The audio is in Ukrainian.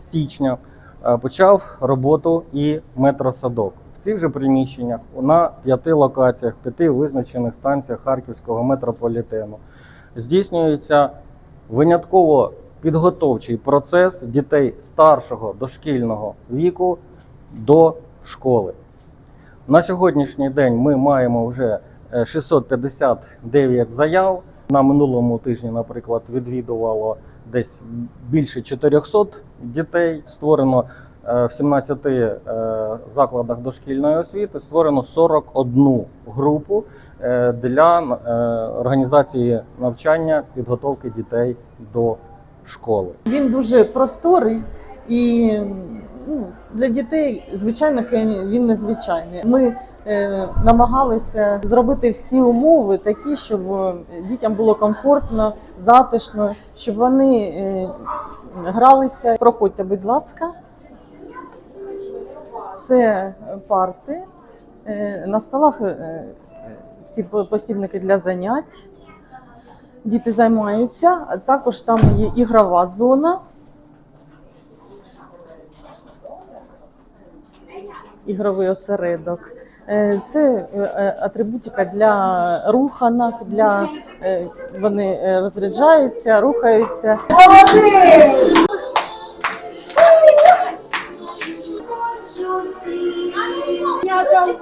Січня е, почав роботу і метросадок. В цих же приміщеннях на п'яти локаціях, п'яти визначених станціях Харківського метрополітену здійснюється винятково підготовчий процес дітей старшого дошкільного віку до школи. На сьогоднішній день ми маємо вже 659 заяв. На минулому тижні, наприклад, відвідувало десь більше 400 дітей. Створено е, в 17 е, закладах дошкільної освіти створено 41 групу е, для е, організації навчання підготовки дітей до школи. Він дуже просторий і для дітей, звичайно, він незвичайний. Ми е, намагалися зробити всі умови такі, щоб е, дітям було комфортно, затишно, щоб вони е, гралися. Проходьте, будь ласка. Це парти. Е, на столах е, всі посібники для занять. Діти займаються. Також там є ігрова зона. Ігровий осередок. Е, Це е, атрибутика для руханок, для е, вони е, розряджаються, рухаються. Я там!